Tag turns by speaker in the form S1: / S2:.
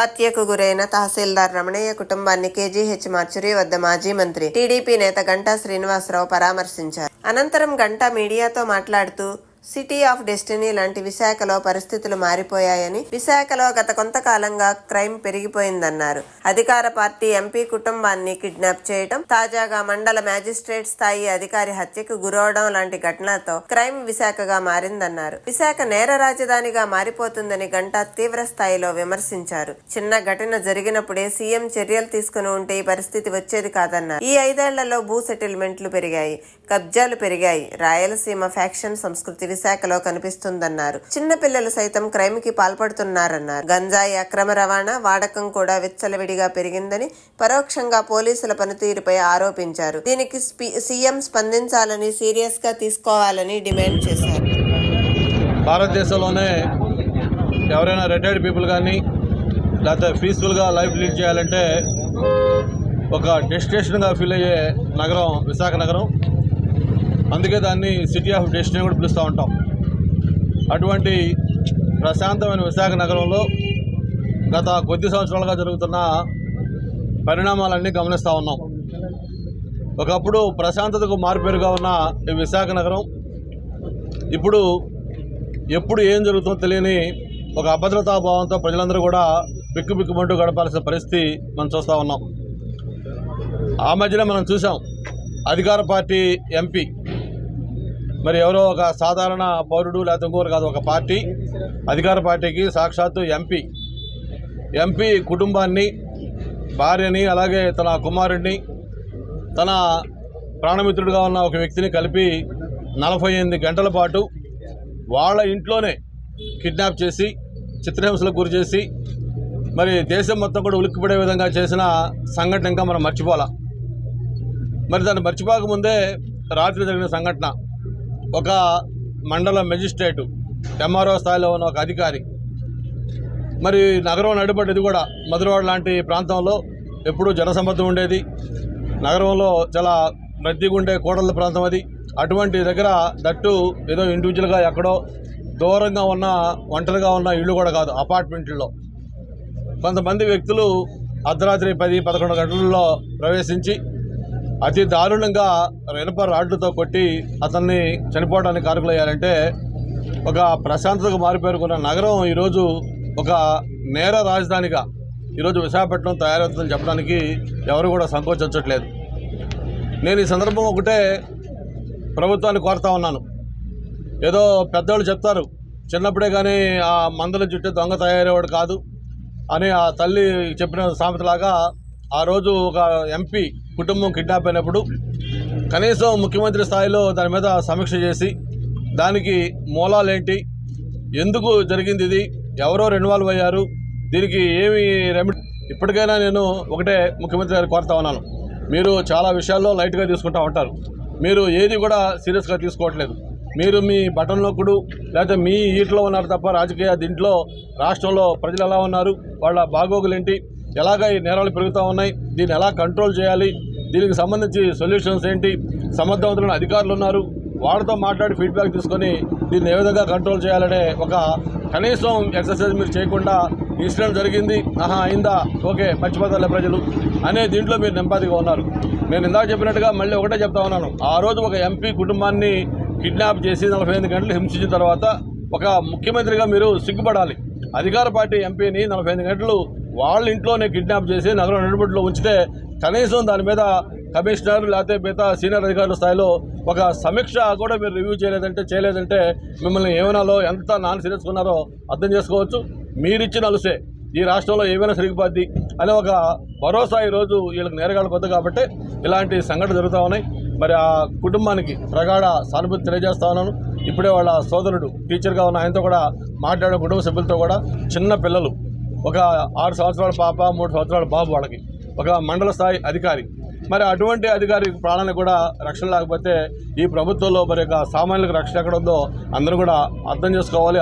S1: హత్యకు గురైన తహసీల్దార్ రమణయ్య కుటుంబాన్ని కేజీహెచ్ మార్చురీ వద్ద మాజీ మంత్రి టీడీపీ నేత గంటా శ్రీనివాసరావు పరామర్శించారు. అనంతరం గంటా మీడియాతో మాట్లాడుతూ సిటీ ఆఫ్ డెస్టినీ లాంటి విశాఖలో పరిస్థితులు మారిపోయాయని విశాఖలో గత కొంతకాలంగా క్రైమ్ పెరిగిపోయిందన్నారు. అధికార పార్టీ ఎంపీ కుటుంబాన్ని కిడ్నాప్ చేయడం తాజాగా మండల మ్యాజిస్ట్రేట్ స్థాయి అధికారి హత్యకు గురవడం లాంటి ఘటనలతో క్రైమ్ విశాఖగా మారిందన్నారు. విశాఖ నేర రాజధానిగా మారిపోతుందని గంటా తీవ్ర స్థాయిలో విమర్శించారు. చిన్న ఘటన జరిగినప్పుడే సీఎం చర్యలు తీసుకుని ఉంటే ఈ పరిస్థితి వచ్చేది కాదన్నారు. ఈ ఐదేళ్ళలో భూ సెటిల్మెంట్లు పెరిగాయి కబ్జాలు పెరిగాయి. రాయలసీమ ఫ్యాక్షన్ సంస్కృతి విశాఖలో కనిపిస్తుందన్నారు. చిన్న పిల్లలు సైతం క్రైమ్కి పాల్పడుతున్నారన్నారు. గంజాయి అక్రమ రవాణా వాడకం కూడా విచ్చలవిడిగా పెరిగిందని పరోక్షంగా పోలీసుల పనితీరుపై ఆరోపించారు. దీనికి స్పీ- సీఎం స్పందించాలని సీరియస్గా తీసుకోవాలని డిమాండ్ చేశారు.
S2: భారతదేశంలోనే ఎవరైనా రిటైర్డ్ పీపుల్ కానీ లేకపోతే పీస్ఫుల్గా లైఫ్ లీడ్ చేయాలంటే ఒక డెస్టినేషన్గా ఫీల్ అయ్యే నగరం విశాఖ నగరం. అందుకే దాన్ని సిటీ ఆఫ్ డెస్టినీ కూడా పిలుస్తూ ఉంటాం. అటువంటి ప్రశాంతమైన విశాఖ నగరంలో గత కొద్ది సంవత్సరాలుగా జరుగుతున్న పరిణామాలన్నీ గమనిస్తూ ఉన్నాం. ఒకప్పుడు ప్రశాంతతకు మారుపేరుగా ఉన్న ఈ విశాఖ నగరం ఇప్పుడు ఎప్పుడు ఏం జరుగుతుందో తెలియని ఒక అభద్రతా భావంతో ప్రజలందరూ కూడా బిక్కుబిక్కుమంటూ గడపాల్సిన పరిస్థితి మనం చూస్తూ ఉన్నాం. ఆ మధ్యన మనం చూసాం అధికార పార్టీ ఎంపీ మరి ఎవరో ఒక సాధారణ పౌరుడు లేకపోతే ఇంకోరు కాదు ఒక పార్టీ అధికార పార్టీకి సాక్షాత్తు ఎంపీ. ఎంపీ కుటుంబాన్ని భార్యని అలాగే తన కుమారుడిని తన ప్రాణమిత్రుడిగా ఉన్న ఒక వ్యక్తిని కలిపి నలభై ఎనిమిది గంటల పాటు వాళ్ళ ఇంట్లోనే కిడ్నాప్ చేసి చిత్రహింసలకు గురి చేసి మరి దేశం మొత్తం కూడా ఉలిక్కిపడే విధంగా చేసిన సంఘటన ఇంకా మనం మర్చిపోలా మరి దాన్ని మర్చిపోకముందే రాత్రి జరిగిన సంఘటన. ఒక మండల మెజిస్ట్రేటు ఎంఆర్ఓ స్థాయిలో ఉన్న ఒక అధికారి. మరి నగరం నడిపడ్డది కూడా మధురవాడ లాంటి ప్రాంతంలో ఎప్పుడూ జనసమ్మర్థం ఉండేది. నగరంలో చాలా రద్దీగా ఉండే కోడళ్ళ ప్రాంతం అది. అటువంటి దగ్గర దట్టు ఏదో ఇండివిజువల్గా ఎక్కడో దూరంగా ఉన్న ఒంటరిగా ఉన్న ఇళ్ళు కూడా కాదు అపార్ట్మెంట్లో కొంతమంది వ్యక్తులు అర్ధరాత్రి పది పదకొండు గంటలలో ప్రవేశించి అతి దారుణంగా ఇనుప రాడ్లతో కొట్టి అతన్ని చనిపోవడానికి కారకులయ్యారంటే ఒక ప్రశాంతతకు మారిపేరుకున్న నగరం ఈరోజు ఒక నేర రాజధానిగా ఈరోజు విశాఖపట్నం తయారవుతుందని చెప్పడానికి ఎవరు కూడా సంకోచించట్లేదు. నేను ఈ సందర్భం ఒకటే ప్రభుత్వాన్ని కోరుతా ఉన్నాను. ఏదో పెద్దవాళ్ళు చెప్తారు చిన్నప్పుడే కానీ ఆ మందల చుట్టూ దొంగ తయారయ్యేవాడు కాదు అని ఆ తల్లి చెప్పిన సామెతలాగా ఆ రోజు ఒక ఎంపీ కుటుంబం కిడ్నాప్ అయినప్పుడు కనీసం ముఖ్యమంత్రి స్థాయిలో దాని మీద సమీక్ష చేసి దానికి మూలాలేంటి ఎందుకు జరిగింది ఇది ఎవరో రెన్వాల్వ్ అయ్యారు దీనికి ఏమి రెమెడీ ఇప్పటికైనా నేను ఒకటే ముఖ్యమంత్రి గారు కోరుతా ఉన్నాను. మీరు చాలా విషయాల్లో లైట్గా తీసుకుంటూ ఉంటారు. మీరు ఏది కూడా సీరియస్గా తీసుకోవట్లేదు. మీరు మీ బటన్ నొక్కుడు లేకపోతే మీ ఈట్లో ఉన్నారు తప్ప రాజకీయ దీంట్లో రాష్ట్రంలో ప్రజలు ఎలా ఉన్నారు వాళ్ళ బాగోగులేంటి ఎలాగ ఈ నేరాలు పెరుగుతూ ఉన్నాయి? దీన్ని ఎలా కంట్రోల్ చేయాలి? దీనికి సంబంధించి సొల్యూషన్స్ ఏంటి? సమర్థవంతులైన అధికారులు ఉన్నారు. వాళ్ళతో మాట్లాడి ఫీడ్బ్యాక్ తీసుకొని దీన్ని ఏ విధంగా కంట్రోల్ చేయాలనే ఒక కనీసం ఎక్సర్సైజ్ మీరు చేయకుండా ఇన్సిడెంట్ జరిగింది. ఆహా అయిందా? ఓకే మర్చిపోతారులే ప్రజలు అనే దీంట్లో మీరు నెంపాదిగా ఉన్నారు. నేను ఇందాక చెప్పినట్టుగా మళ్ళీ ఒకటే చెప్తా ఉన్నాను. ఆ రోజు ఒక ఎంపీ కుటుంబాన్ని కిడ్నాప్ చేసి నలభై ఎనిమిది గంటలు హింసించిన తర్వాత ఒక ముఖ్యమంత్రిగా మీరు సిగ్గుపడాలి. అధికార పార్టీ ఎంపీని నలభై ఐదు గంటలు వాళ్ళ ఇంట్లోనే కిడ్నాప్ చేసి నగరం నడుబడిలో ఉంచితే కనీసం దాని మీద కమిషనర్ లేకపోతే మిగతా సీనియర్ అధికారుల స్థాయిలో ఒక సమీక్ష కూడా మీరు రివ్యూ చేయలేదంటే చేయలేదంటే మిమ్మల్ని ఏమైనాలో ఎంత నాన్ సీరియస్ ఉన్నారో అర్థం చేసుకోవచ్చు. మీరిచ్చిన అలుసే. ఈ రాష్ట్రంలో ఏమైనా సరిగిపోద్ది అనే ఒక భరోసా ఈరోజు వీళ్ళకి నేరగాడు కొద్ది కాబట్టి ఇలాంటి సంఘటన జరుగుతూ ఉన్నాయి. మరి ఆ కుటుంబానికి ప్రగాఢ సానుభూతి తెలియజేస్తా ఉన్నాను. ఇప్పుడే వాళ్ళ సోదరుడు టీచర్గా ఉన్న ఆయనతో కూడా మాట్లాడే కుటుంబ సభ్యులతో కూడా చిన్న పిల్లలు ఒక ఆరు సంవత్సరాల పాప మూడు సంవత్సరాల బాబు వాళ్ళకి ఒక మండల స్థాయి అధికారి. మరి అటువంటి అధికారి ప్రాణానికి కూడా రక్షణ లేకపోతే ఈ ప్రభుత్వంలో మరి యొక్క సామాన్యులకు రక్షణ ఎక్కడ ఉందో అందరూ కూడా అర్థం చేసుకోవాలి